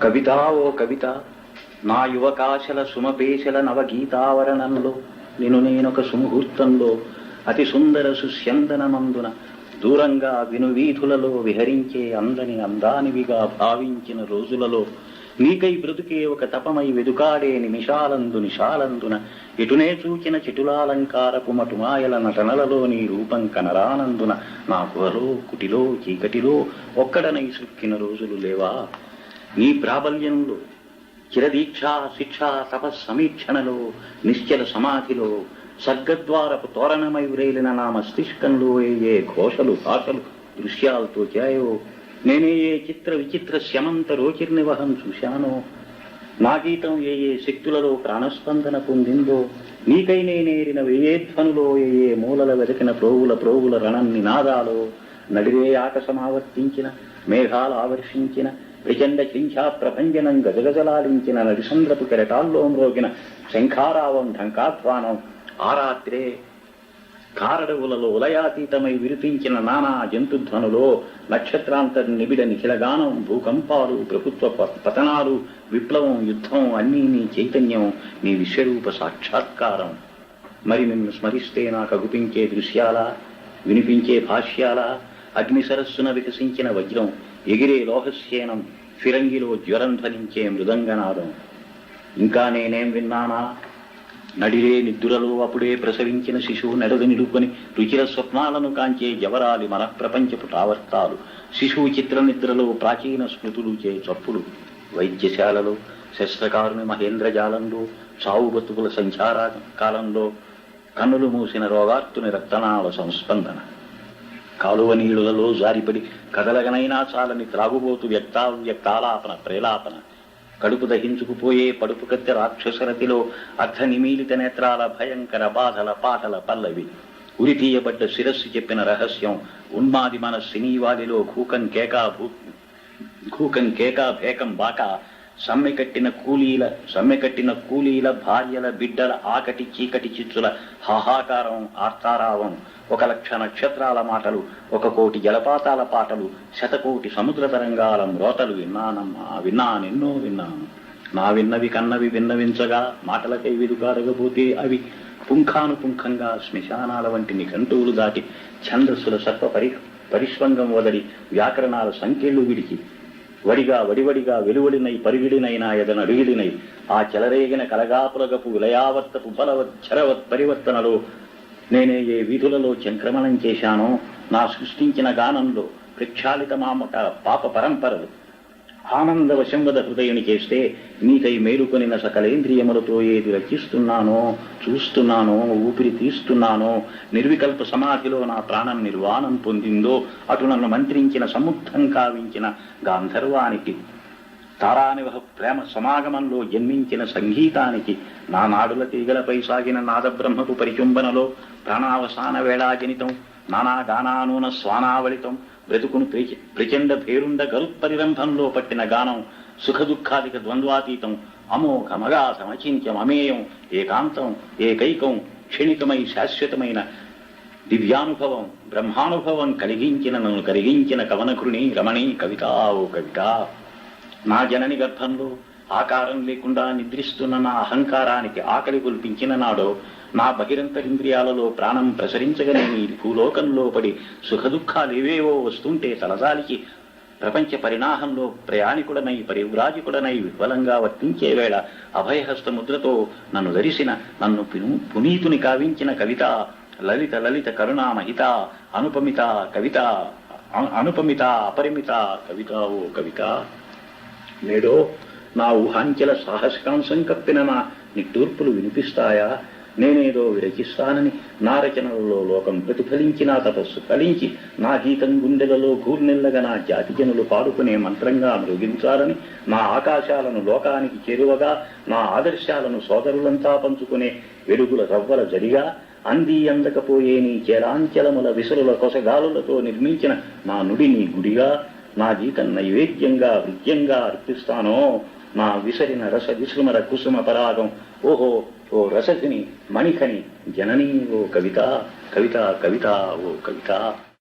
కవిత ఓ కవిత నా యువకాశల సుమపేశల నవగీతావరణంలో నిన్ను నేనొక సుముహూర్తంలో అతి సుందర సుస్యందనమందున దూరంగా వినువీధులలో విహరించే అందని అందానివిగా భావించిన రోజులలో నీకై బ్రతుకే ఒక తపమై వెదుకాడే నిమిషాలందు నిషాలందున ఎటునే చూచిన చిటులాలంకారపు మటుమాయల నటనలలో నీ రూపం కనరానందున నా గుహలో కుటిలో చీకటిలో ఒక్కడనై సుక్కిన రోజులు లేవా? ఈ ప్రాబల్యంలో చిరదీక్షా శిక్షా తపస్సమీక్షణలో నిశ్చల సమాధిలో సర్గద్వారపు తోరణమై వ్రేలిన నా మస్తిష్కంలో ఏ ఘోషలు భాషలు దృశ్యాలతో చేయో నేనే ఏ చిత్ర విచిత్ర శమంత రోచిర్నివహం చూశానో నా గీతం ఏ ఏ శక్తులలో ప్రాణస్పందన పొందిందో నీకై నేనేరిన వేయేధ్వనులో ఏ ఏ మూలల వెతికిన ప్రోగుల ప్రోగుల రణం నినాదాలో నడివే ఆకాశమావర్తించిన మేఘాలు ఆవర్షించిన ప్రచండ చింఛా ప్రభంజనం గజగజలాలించిన నడిసంద్రపు కెరటాల్లో మ్రోగిన శంఖారావం ఢంకాధ్వానం ఆ రాత్రే కారడవులలో ఉలయాతీతమై విరిపించిన నానా జంతుధ్వనులో నక్షత్రాంతర్ నిబిడ నిఖిలగానం భూకంపాలు ప్రభుత్వ పతనాలు విప్లవం యుద్ధం అన్నీ నీ చైతన్యం నీ విశ్వరూప సాక్షాత్కారం. మరి నిన్ను స్మరిస్తే నాకు అగుపించే దృశ్యాల వినిపించే భాష్యాల అగ్ని సరస్సున వికసించిన వజ్రం ఎగిరే లోహస్యేనం ఫిరంగిలో జ్వరం ధ్వనించే మృదంగనాదం. ఇంకా నేనేం విన్నానా? నడిరే నిద్రలో అప్పుడే ప్రసవించిన శిశువు నెడదు నిలుకొని రుచిర స్వప్నాలను కాంచే జవరాలి మన ప్రపంచపు టావర్తాలు. శిశువు చిత్ర నిద్రలో ప్రాచీన స్మృతులు చే చప్పులు. వైద్యశాలలో శస్త్రకారుని మహేంద్రజాలంలో చావు బతుకుల సంచార కాలంలో కన్నులు మూసిన రోగార్తుని రక్తనాళ సంస్పందన. కాలువ నీళ్ళలో జారిపడి కదలగనైనా చాలని త్రాగుబోతు వ్యక్తావ్యక్తాలాపన ప్రేలాపన. కడుపు దహించుకుపోయే పడుపు కత్తె రాక్షసరతిలో అర్ధ నిమీలిత నేత్రాల భయంకర బాధల పాటల పల్లవి. ఉరి తీయబడ్డ శిరస్సు చెప్పిన రహస్యం ఉన్మాది మన సినీవాదిలో కూకం కేకా భూ కూకం కేకా భేకం బాకా సమ్మె కట్టిన కూలీల సమ్మె కట్టిన కూలీల భార్యల బిడ్డల ఆకటి చీకటి చిచ్చుల హాహాకారం ఆర్తారావం ఒక లక్ష నక్షత్రాల మాటలు ఒక కోటి జలపాతాల పాటలు శతకోటి సముద్ర తరంగాల మ్రోతలు విన్నానమ్మా విన్నానెన్నో విన్నాను. నా విన్నవి కన్నవి విన్నవించగా మాటలకై విరుగారగపోతే అవి. పుంఖానుపుంఖంగా శ్మశానాల వంటి నిఘంటువులు దాటి ఛందస్సుల సత్వ పరి పరిష్వంగం వదలి వ్యాకరణాల సంఖ్యలు విడిచి వడిగా వడివడిగా వెలువడినై పరిగిడినైనా ఎదన అడుగిడినై. ఆ చెలరేగిన కలగాపులగపు విలయావర్తపు బలవత్ చరవత్ పరివర్తనలో నేనే ఏ వీధులలో చంక్రమణం చేశానో నా సృష్టించిన గానంలో ప్రక్షాళిత మామట పాప పరంపరలు. ఆనంద వశంవద హృదయుని చేస్తే నీకై మేలుకొనిన సకలేంద్రియములతో ఏది రచిస్తున్నానో చూస్తున్నానో ఊపిరి తీస్తున్నానో నిర్వికల్ప సమాధిలో నా ప్రాణం నిర్వాణం పొందిందో అటు నన్ను మంత్రించిన సముద్ధం కావించిన గాంధర్వానికి తారానివహ ప్రేమ సమాగమంలో జన్మించిన సంగీతానికి నా నాడుల తీగలపై సాగిన నాదబ్రహ్మపు పరిచుంబనలో ప్రాణావసాన వేళాజనితం నానా గానానూన స్వానావళితం బ్రతుకును ప్రచండ భేరుండ గరుత్పరిరంభంలో పట్టిన గానం సుఖ దుఃఖాదిక ద్వంద్వాతీతం. అమోఘమగా సమచింత్యం అమేయం ఏకాంతం ఏకైకం క్షణికమై శాశ్వతమైన దివ్యానుభవం బ్రహ్మానుభవం కలిగించిన నన్ను కలిగించిన కవనకృణి రమణి కవిత ఓ కవిత. నా జనని గర్భంలో ఆకారం లేకుండా నిద్రిస్తున్న నా అహంకారానికి ఆకలి కుల్పించిన నాడో నా బహిరంతరింద్రియాలలో ప్రాణం ప్రసరించగనే ఈ భూలోకంలో పడి సుఖదుఖాలేవేవో వస్తుంటే తలసాలికి ప్రపంచ పరిణాహంలో ప్రయాణికుడనై పరివ్రాజకుడనై విఫలంగా వర్తించే వేళ అభయహస్త ముద్రతో నన్ను ధరిసిన నన్ను పునీతుని కావించిన కవిత లలిత లలిత కరుణామహిత అనుపమిత కవిత అనుపమిత అపరిమిత కవిత ఓ కవిత. నేడో నా ఊహాంచెల సాహసికాంశం కప్పిన నా నిట్టూర్పులు వినిపిస్తాయా? నేనేదో విరచిస్తానని నా రచనలలో లోకం ప్రతిఫలించి నా తపస్సు ఫలించి నా గీతం గుండెలలో గూర్నెల్లగా నా జాతి జనులు పాడుకునే మంత్రంగా మృగించాలని నా ఆకాశాలను లోకానికి చేరువగా నా ఆదర్శాలను సోదరులంతా పంచుకునే వెలుగుల రవ్వల జరిగా అంది అందకపోయే నీ చేరాంచలముల విసురుల కొసగాలులతో నిర్మించిన నా నుడిని గుడిగా నా జీతం నైవేద్యంగా వృత్యంగా అర్పిస్తానో మా విసరిన రస విసుమర కుసుమ పరాగం. ఓహో ఓ రసధిని మణిఖని జననీ ఓ కవిత కవిత కవిత ఓ కవిత.